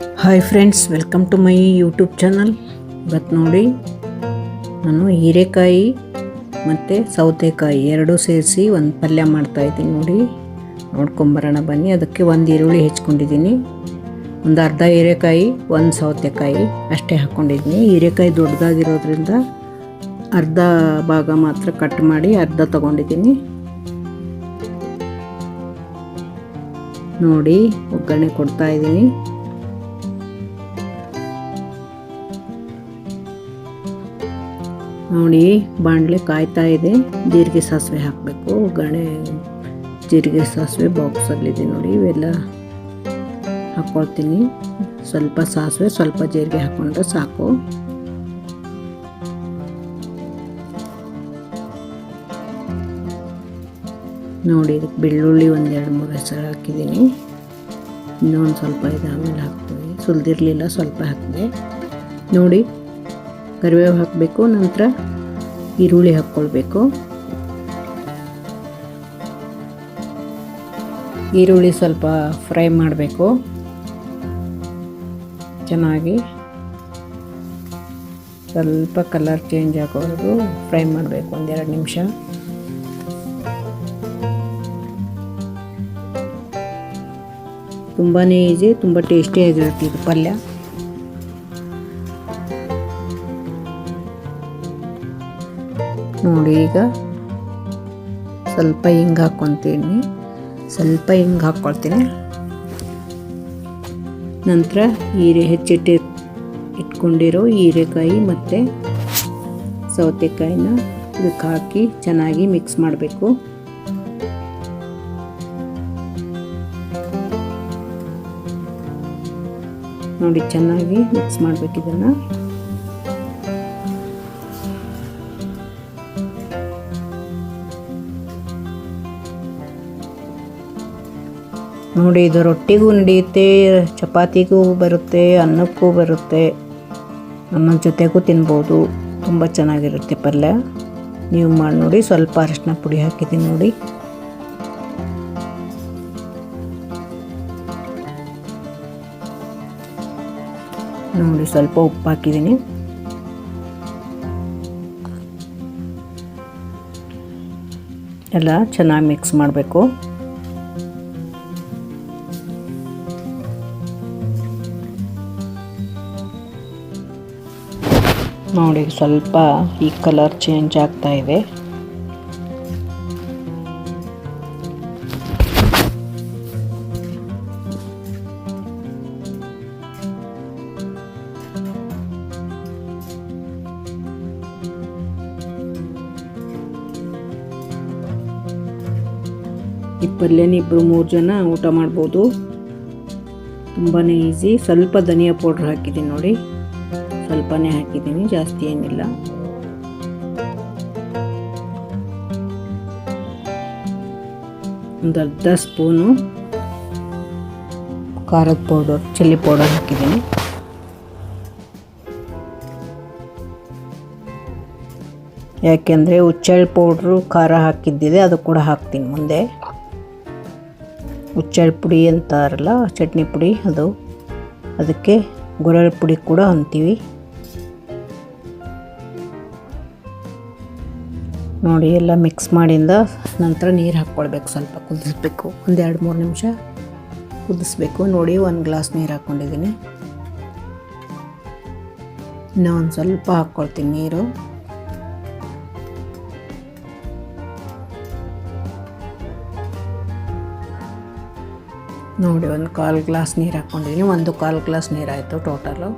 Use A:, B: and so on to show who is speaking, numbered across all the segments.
A: Hi friends welcome to my YouTube channel ಇವತ್ತು ನೋಡಿ, ನಾನು ಹೀರೆಕಾಯಿ ಮತ್ತು ಸೌತೆಕಾಯಿ ಎರಡೂ ಸೇರಿಸಿ ಒಂದು ಪಲ್ಯ ಮಾಡ್ತಾಯಿದ್ದೀನಿ ನೋಡಿ. ನೋಡ್ಕೊಂಬರೋಣ ಬನ್ನಿ. ಅದಕ್ಕೆ ಒಂದು ಈರುಳ್ಳಿ ಹೆಚ್ಕೊಂಡಿದ್ದೀನಿ. ಒಂದು ಅರ್ಧ ಹೀರೆಕಾಯಿ, ಒಂದು ಸೌತೆಕಾಯಿ ಅಷ್ಟೇ ಹಾಕ್ಕೊಂಡಿದ್ದೀನಿ ಹೀರೆಕಾಯಿ ದೊಡ್ಡದಾಗಿರೋದ್ರಿಂದ ಅರ್ಧ ಭಾಗ ಮಾತ್ರ ಕಟ್ ಮಾಡಿ ಅರ್ಧ ತಗೊಂಡಿದ್ದೀನಿ. ನೋಡಿ, ಒಗ್ಗರಣೆ ಕೊಡ್ತಾ ನೋಡಿ ಬಾಣಲೆ ಕಾಯ್ತಾ ಇದೆ. ಜೀರಿಗೆ ಸಾಸಿವೆ ಹಾಕಬೇಕು. ಒಗ್ಗರಣೆ ಜೀರಿಗೆ ಸಾಸಿವೆ ಬಾಕ್ಸಲ್ಲಿದೆ ನೋಡಿ. ಇವೆಲ್ಲ ಹಾಕ್ಕೊಳ್ತೀನಿ ಸ್ವಲ್ಪ ಸಾಸಿವೆ, ಸ್ವಲ್ಪ ಜೀರಿಗೆ ಹಾಕ್ಕೊಂಡ್ರೆ ಸಾಕು. ನೋಡಿ, ಇದಕ್ಕೆ ಬೆಳ್ಳುಳ್ಳಿ ಒಂದೆರಡು ಮೂರು ಹೆಸರು ಹಾಕಿದ್ದೀನಿ. ಇನ್ನೊಂದು ಸ್ವಲ್ಪ ಇದು ಆಮೇಲೆ ಹಾಕ್ತೀನಿ. ಸುಲಿದಿರಲಿಲ್ಲ, ಸ್ವಲ್ಪ ಹಾಕಿದೆ. ನೋಡಿ ಕರಿಬೇವು ಹಾಕಬೇಕು, ನಂತರ ಈರುಳ್ಳಿ ಹಾಕ್ಕೊಳ್ಬೇಕು. ಈರುಳ್ಳಿ ಸ್ವಲ್ಪ ಫ್ರೈ ಮಾಡಬೇಕು. ಚೆನ್ನಾಗಿ ಸ್ವಲ್ಪ ಕಲರ್ ಚೇಂಜ್ ಆಗೋವರೆಗೂ ಫ್ರೈ ಮಾಡಬೇಕು ಒಂದೆರಡು ನಿಮಿಷ. ತುಂಬಾ ಈಸಿ, ತುಂಬ ಟೇಸ್ಟಿಯಾಗಿರುತ್ತೆ ಇದು ಪಲ್ಯ. ನೋಡಿ ಈಗ. ಸ್ವಲ್ಪ ಹಿಂಗೆ ಹಾಕ್ಕೊತೀನಿ ಸ್ವಲ್ಪ ಹಿಂಗೆ ಹಾಕ್ಕೊಳ್ತೀನಿ ನಂತರ ಹೀರೆ ಹೆಚ್ಚಿಟ್ಟು ಇಟ್ಕೊಂಡಿರೋ ಹೀರೆಕಾಯಿ ಮತ್ತು ಸೌತೆಕಾಯಿನ ಇದಕ್ಕೆ ಹಾಕಿ ಚೆನ್ನಾಗಿ ಮಿಕ್ಸ್ ಮಾಡಬೇಕು. ನೋಡಿ ಚೆನ್ನಾಗಿ ಮಿಕ್ಸ್ ಮಾಡಬೇಕು ಇದನ್ನು. ನೋಡಿ, ಇದು ರೊಟ್ಟಿಗೂ ನಡೆಯುತ್ತೆ, ಚಪಾತಿಗೂ ಬರುತ್ತೆ, ಅನ್ನಕ್ಕೂ ಬರುತ್ತೆ. ಅನ್ನ ಜೊತೆಗೂ ತಿನ್ಬೋದು. ತುಂಬ ಚೆನ್ನಾಗಿರುತ್ತೆ ಪಲ್ಯ. ನೀವು ಮಾಡಿ ನೋಡಿ, ಸ್ವಲ್ಪ ಅರಿಶಿನ ಪುಡಿ ಹಾಕಿದ್ದೀನಿ ನೋಡಿ. ನೋಡಿ, ಸ್ವಲ್ಪ ಉಪ್ಪು ಹಾಕಿದ್ದೀನಿ. ಎಲ್ಲ ಚೆನ್ನಾಗಿ ಮಿಕ್ಸ್ ಮಾಡಬೇಕು. ನೋಡಿ, ಸ್ವಲ್ಪ ಈ ಕಲರ್ ಚೇಂಜ್ ಆಗ್ತಾ ಇದೆ. ಈ ಪಲ್ಯನ ಇಬ್ಬರು ಮೂರು ಜನ ಊಟ ಮಾಡ್ಬೋದು. ತುಂಬಾ ಈಸಿ. ಸ್ವಲ್ಪ ಧನಿಯಾ ಪೌಡ್ರ್ ಹಾಕಿದ್ದೀನಿ ನೋಡಿ. ಸ್ವಲ್ಪನೇ ಹಾಕಿದ್ದೀನಿ, ಜಾಸ್ತಿ ಏನಿಲ್ಲ. ಒಂದು ಅರ್ಧ ಸ್ಪೂನು ಖಾರದ ಪೌಡರ್, ಚಿಲ್ಲಿ ಪೌಡರ್ ಹಾಕಿದ್ದೀನಿ. ಯಾಕೆಂದರೆ ಉಚ್ಚಳ್ಳಿ ಪೌಡ್ರು ಖಾರ ಹಾಕಿದ್ದಿದೆ, ಅದು ಕೂಡ ಹಾಕ್ತೀನಿ ಮುಂದೆ. ಉಚ್ಚಳ್ಳಿ ಪುಡಿ ಅಂತಾರಲ್ಲ ಚಟ್ನಿ ಪುಡಿ ಅದು. ಅದಕ್ಕೆ ಗುರಳ್ ಪುಡಿ ಕೂಡ ಅಂತೀವಿ. ನೋಡಿ ಎಲ್ಲ ಮಿಕ್ಸ್ ಮಾಡಿಂದ ನಂತರ ನೀರು ಹಾಕ್ಕೊಳ್ಬೇಕು ಸ್ವಲ್ಪ ಕುದಿಸ್ಬೇಕು. ಒಂದು ಎರಡು ಮೂರು ನಿಮಿಷ ಕುದಿಸ್ಬೇಕು. ನೋಡಿ ಒಂದು ಗ್ಲಾಸ್ ನೀರು ಹಾಕ್ಕೊಂಡಿದ್ದೀನಿ ಒಂದು ಸ್ವಲ್ಪ ಹಾಕ್ಕೊಳ್ತೀನಿ ನೀರು. ನೋಡಿ ಒಂದು ಕಾಲು ಗ್ಲಾಸ್ ನೀರು ಹಾಕ್ಕೊಂಡಿದ್ದೀನಿ. ಒಂದು ಕಾಲು ಗ್ಲಾಸ್ ನೀರಾಯಿತು ಟೋಟಲು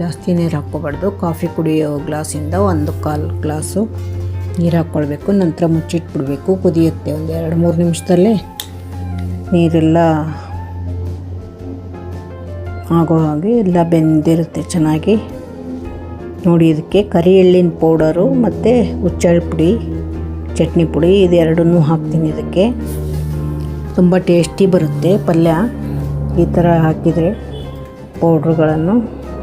A: ಜಾಸ್ತಿ ನೀರು ಹಾಕ್ಕೋಬಾರ್ದು. ಕಾಫಿ ಕುಡಿಯೋ ಗ್ಲಾಸಿಂದ ಒಂದು ಕಾಲು ಗ್ಲಾಸು ನೀರು ಹಾಕ್ಕೊಳ್ಬೇಕು ನಂತರ ಮುಚ್ಚಿಟ್ಬಿಡಬೇಕು. ಕುದಿಯುತ್ತೆ ಒಂದು ಎರಡು ಮೂರು ನಿಮಿಷದಲ್ಲಿ. ನೀರೆಲ್ಲ ಆಗೋ ಹಾಗೆ ಎಲ್ಲ ಬೆಂದಿರುತ್ತೆ ಚೆನ್ನಾಗಿ. ನೋಡಿ ಇದಕ್ಕೆ ಕರಿ ಎಳ್ಳಿನ ಪೌಡರು ಮತ್ತು ಹುಚ್ಚಳ್ಳು ಪುಡಿ, ಚಟ್ನಿ ಪುಡಿ ಇದೆರಡನ್ನೂ ಹಾಕ್ತೀನಿ ಇದಕ್ಕೆ. ತುಂಬ ಟೇಸ್ಟಿ ಬರುತ್ತೆ ಪಲ್ಯ. ಈ ಥರ ಹಾಕಿದರೆ ಪೌಡ್ರುಗಳನ್ನು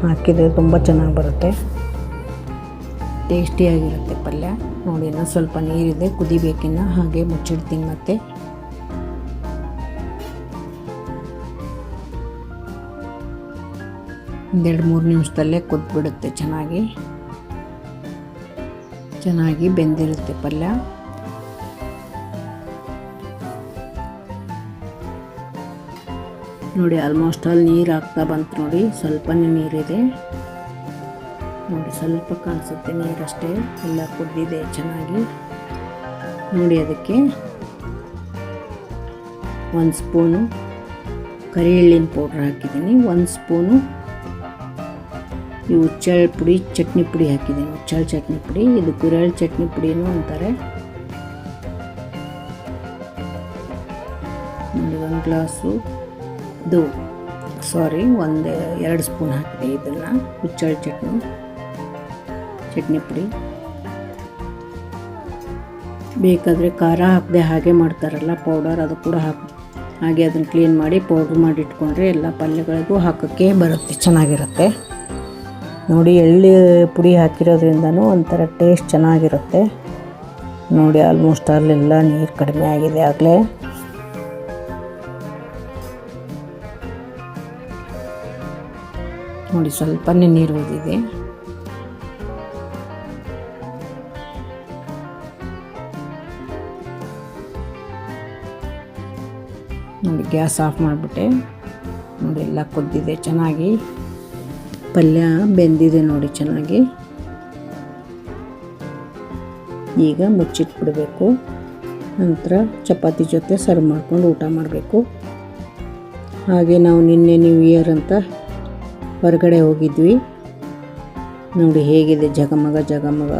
A: ಹಾಕಿದರೆ ತುಂಬ ಚೆನ್ನಾಗಿ ಬರುತ್ತೆ. ಟೇಸ್ಟಿಯಾಗಿರುತ್ತೆ ಪಲ್ಯ. ನೋಡಿ ನಾನು ಸ್ವಲ್ಪ ನೀರಿದೆ. ಕುದಿಬೇಕಿನ್ನ ಹಾಗೆ ಮುಚ್ಚಿಡ್ತೀನಿ ಮತ್ತೆ. ಒಂದೆರಡು ಮೂರು ನಿಮಿಷದಲ್ಲೇ ಕುದ್ಬಿಡುತ್ತೆ ಚೆನ್ನಾಗಿ. ಚೆನ್ನಾಗಿ ಬೆಂದಿರುತ್ತೆ ಪಲ್ಯ. ನೋಡಿ ಆಲ್ಮೋಸ್ಟ್ ಅಲ್ಲಿ ನೀರು ಹಾಕ್ತಾ ಬಂತು ನೋಡಿ. ಸ್ವಲ್ಪನೇ ನೀರಿದೆ. ನೋಡಿ, ಸ್ವಲ್ಪ ಕಾಣಿಸುತ್ತೆ ನೀರಷ್ಟೇ ಎಲ್ಲ ಕುದ್ದಿದೆ ಚೆನ್ನಾಗಿ. ನೋಡಿ ಅದಕ್ಕೆ ಒಂದು ಸ್ಪೂನು ಕರಿ ಎಳ್ಳಿನ ಪೌಡ್ರ್ ಹಾಕಿದ್ದೀನಿ. ಒಂದು ಸ್ಪೂನು ಈ ಹುಚ್ಚಳ ಪುಡಿ, ಚಟ್ನಿ ಪುಡಿ ಹಾಕಿದ್ದೀನಿ. ಹುಚ್ಚಳ ಚಟ್ನಿ ಪುಡಿ, ಇದು ಗುರಳ್ ಚಟ್ನಿ ಪುಡಿನೂ ಅಂತಾರೆ. ಒಂದು ಗ್ಲಾಸು ಇದು ಸಾರಿ ಒಂದು ಎರಡು ಸ್ಪೂನ್ ಹಾಕಿದೆ ಇದನ್ನು, ಹುಚ್ಚಳ ಚಟ್ನಿ. ಚಟ್ನಿ ಪುಡಿ. ಬೇಕಾದರೆ ಖಾರ ಹಾಕದೆ ಹಾಗೆ ಮಾಡ್ತಾರಲ್ಲ ಪೌಡರ್ ಅದು ಕೂಡ ಹಾಕಿ. ಹಾಗೆ ಅದನ್ನು ಕ್ಲೀನ್ ಮಾಡಿ ಪೌಡ್ರ್ ಮಾಡಿ ಇಟ್ಕೊಂಡ್ರೆ ಎಲ್ಲ ಪಲ್ಯಗಳಿಗೂ ಹಾಕೋಕ್ಕೆ ಬರುತ್ತೆ, ಚೆನ್ನಾಗಿರುತ್ತೆ. ನೋಡಿ, ಎಳ್ಳು ಪುಡಿ ಹಾಕಿರೋದ್ರಿಂದನೂ ಒಂಥರ ಟೇಸ್ಟ್ ಚೆನ್ನಾಗಿರುತ್ತೆ. ನೋಡಿ ಆಲ್ಮೋಸ್ಟ್ ಅಲ್ಲೆಲ್ಲ ನೀರು ಕಡಿಮೆ ಆಗಿದೆ ಆಗಲೇ. ನೋಡಿ ಸ್ವಲ್ಪನೇ ನೀರು ಉಳಿದಿದೆ. ನೋಡಿ, ಗ್ಯಾಸ್ ಆಫ್ ಮಾಡಿಬಿಟ್ಟೆ. ನೋಡಿ, ಎಲ್ಲ ಕುದ್ದಿದೆ ಚೆನ್ನಾಗಿ. ಪಲ್ಯ ಬೆಂದಿದೆ ನೋಡಿ ಚೆನ್ನಾಗಿ. ಈಗ ಮುಚ್ಚಿಟ್ಬಿಡಬೇಕು. ನಂತರ ಚಪಾತಿ ಜೊತೆ ಸರ್ವ್ ಮಾಡಿಕೊಂಡು ಊಟ ಮಾಡಬೇಕು. ಹಾಗೆ ನಾವು ನಿನ್ನೆ ನ್ಯೂ ಇಯರ್ ಅಂತ ಹೊರಗಡೆ ಹೋಗಿದ್ವಿ. ನೋಡಿ, ಹೇಗಿದೆ ಜಗಮಗ ಜಗಮಗ.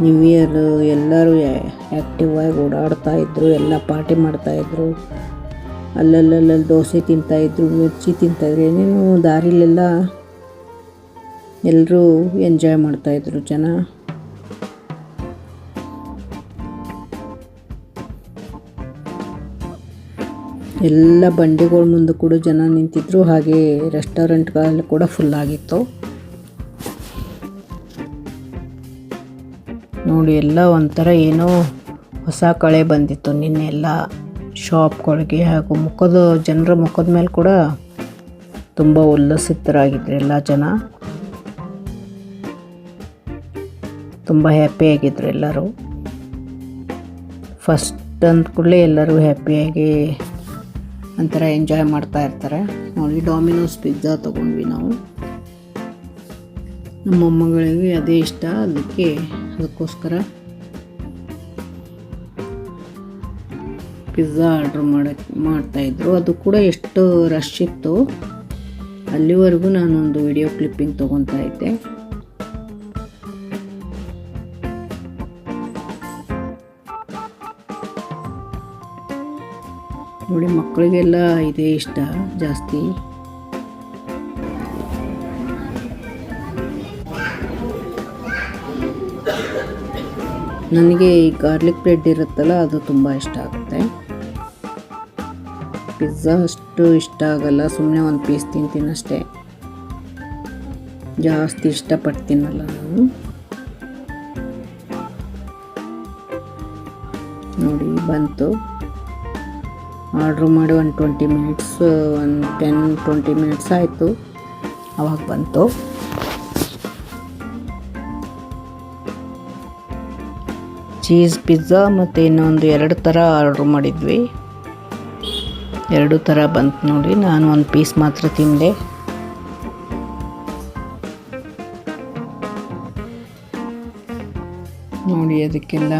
A: ನ್ಯೂ ಇಯರು ಎಲ್ಲರೂ ಆ್ಯಕ್ಟಿವ್ ಆಗಿ ಓಡಾಡ್ತಾ ಇದ್ರು, ಎಲ್ಲ ಪಾರ್ಟಿ ಮಾಡ್ತಾಯಿದ್ರು ಅಲ್ಲಲ್ಲಲ್ಲಿ ದೋಸೆ ತಿಂತಾಯಿದ್ರು ಮಿರ್ಚಿ ತಿಂತಾಯಿದ್ರು ಏನೇನು ದಾರಿಲೆಲ್ಲ ಎಲ್ಲರೂ ಎಂಜಾಯ್ ಮಾಡ್ತಾಯಿದ್ರು ಜನ. ಎಲ್ಲ ಬಂಡಿಗಳ ಮುಂದೆ ಕೂಡ ಜನ ನಿಂತಿದ್ರು, ಹಾಗೆ ರೆಸ್ಟೋರೆಂಟ್ಗಳಲ್ಲಿ ಕೂಡ ಫುಲ್ ಆಗಿತ್ತು. ನೋಡಿ ಎಲ್ಲ ಒಂಥರ ಏನೋ ಹೊಸ ಕಳೆ ಬಂದಿತ್ತು ನಿನ್ನೆ ಎಲ್ಲ ಶಾಪ್ಗಳಿಗೆ ಹಾಗೂ ಮುಖದ ಜನರ ಮುಖದ ಮೇಲೆ ಕೂಡ ತುಂಬ ಉಲ್ಲಸಿತರಾಗಿದ್ರು ಎಲ್ಲ ಜನ. ತುಂಬ ಹ್ಯಾಪಿಯಾಗಿದ್ದರು ಎಲ್ಲರೂ. ಫಸ್ಟ್ ಅಂದ ಕೂಡಲೇ ಎಲ್ಲರೂ ಹ್ಯಾಪಿಯಾಗಿ ಒಂಥರ ಎಂಜಾಯ್ ಮಾಡ್ತಾ ಇರ್ತಾರೆ. ನೋಡಿ ಡಾಮಿನೋಸ್ ಪಿಜ್ಜಾ ತೊಗೊಂಡ್ವಿ ನಾವು. ನಮ್ಮ ಮೊಮ್ಮಗಳಿಗೆ ಅದೇ ಇಷ್ಟ. ಅದಕ್ಕೆ ಅದಕ್ಕೋಸ್ಕರ ಪಿಜ್ಜಾ ಆರ್ಡ್ರ್ ಮಾಡೋಕ್ಕೆ ಮಾಡ್ತಾಯಿದ್ರು. ಅದು ಕೂಡ ಎಷ್ಟು ರಶ್ ಇತ್ತು ಅಲ್ಲಿವರೆಗೂ ನಾನೊಂದು ವಿಡಿಯೋ ಕ್ಲಿಪ್ಪಿಂಗ್ ತೊಗೊತಾ ಇದ್ದೆ. ನೋಡಿ ಮಕ್ಕಳಿಗೆಲ್ಲ ಇದೇ ಇಷ್ಟ ಜಾಸ್ತಿ. ನನಗೆ ಈ ಗಾರ್ಲಿಕ್ ಬ್ರೆಡ್ ಇರುತ್ತಲ್ಲ, ಅದು ತುಂಬ ಇಷ್ಟ ಆಗುತ್ತೆ. ಪಿಜ್ಜಾ ಅಷ್ಟು ಇಷ್ಟ ಆಗಲ್ಲ ಸುಮ್ಮನೆ ಒಂದು ಪೀಸ್ ತಿಂತೀನಿ ಅಷ್ಟೇ. ಜಾಸ್ತಿ ಇಷ್ಟಪಡ್ತೀನಲ್ಲ ನಾನು. ನೋಡಿ, ಬಂತು. ಆರ್ಡ್ರ್ ಮಾಡಿ ಒಂದು ಟ್ವೆಂಟಿ ಮಿನಿಟ್ಸ್ ಒಂದು ಟೆನ್ ಟ್ವೆಂಟಿ ಮಿನಿಟ್ಸ್ ಆಯಿತು. ಅವಾಗ ಬಂತು. ಚೀಸ್, ಪಿಜ್ಜಾ ಮತ್ತು ಇನ್ನೊಂದು ಎರಡು ಥರ ಆರ್ಡ್ರ್ ಮಾಡಿದ್ವಿ. ಎರಡು ಥರ ಬಂತು ನೋಡಿ, ನಾನು ಒಂದು ಪೀಸ್ ಮಾತ್ರ ತಿಂದೆ. ನೋಡಿ ಅದಕ್ಕೆಲ್ಲ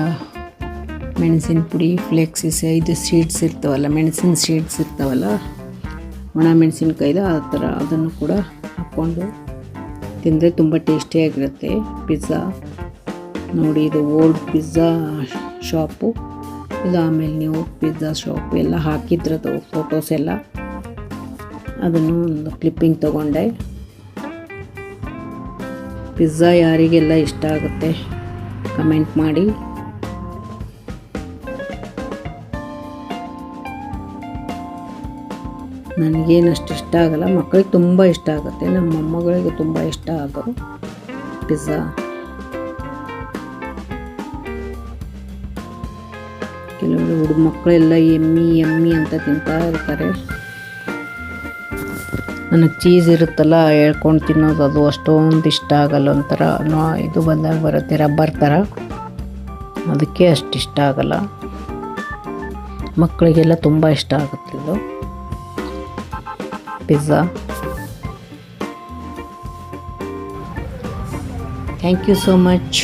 A: ಮೆಣಸಿನ ಪುಡಿ ಫ್ಲೆಕ್ಸಿಸ್ ಇದು ಸೀಡ್ಸ್ ಇರ್ತಾವಲ್ಲ, ಮೆಣಸಿನ ಸೀಡ್ಸ್ ಇರ್ತಾವಲ್ಲ, ಒಣ ಮೆಣಸಿನ್ಕಾಯ್ದು, ಆ ಥರ ಅದನ್ನು ಕೂಡ ಹಾಕ್ಕೊಂಡು ತಿಂದರೆ ತುಂಬ ಟೇಸ್ಟಿಯಾಗಿರುತ್ತೆ. ಪಿಜ್ಜಾ ನೋಡಿ, ಇದು ಓಲ್ಡ್ ಪಿಜ್ಜಾ ಶಾಪು. ಇದು ಆಮೇಲೆ ನೀವು ಪಿಜ್ಜಾ ಶಾಪ್ ಎಲ್ಲ ಹಾಕಿದ್ರದು ಫೋಟೋಸ್ ಎಲ್ಲ. ಅದನ್ನು ಒಂದು ಕ್ಲಿಪ್ಪಿಂಗ್ ತೊಗೊಂಡೆ. ಪಿಜ್ಜಾ ಯಾರಿಗೆಲ್ಲ ಇಷ್ಟ ಆಗುತ್ತೆ ಕಮೆಂಟ್ ಮಾಡಿ. ನನಗೇನಷ್ಟು ಇಷ್ಟ ಆಗಲ್ಲ ಮಕ್ಕಳಿಗೆ ತುಂಬ ಇಷ್ಟ ಆಗುತ್ತೆ ನಮ್ಮ ಮೊಮ್ಮಗಳಿಗೆ ತುಂಬ ಇಷ್ಟ ಆಗೋ ಪಿಜ್ಜಾ. ಹುಡುಗ ಮಕ್ಕಳೆಲ್ಲ ಎಮ್ಮಿ ಎಮ್ಮಿ ಅಂತ ತಿಂತಾ ಇರ್ತಾರೆ. ನನಗೆ ಚೀಸ್ ಇರುತ್ತಲ್ಲ, ಹೇಳ್ಕೊಂಡು ತಿನ್ನೋದು ಅದು ಅಷ್ಟೊಂದು ಇಷ್ಟ ಆಗಲ್ಲ ಒಂಥರ. ಇದು ಬಂದಾಗ ಬರುತ್ತೆ, ರಬ್ಬರ್ ಥರ ಅದಕ್ಕೆ ಅಷ್ಟು ಇಷ್ಟ ಆಗಲ್ಲ. ಮಕ್ಕಳಿಗೆಲ್ಲ ತುಂಬ ಇಷ್ಟ ಆಗುತ್ತೆ ಇದು. Pizza thank you so much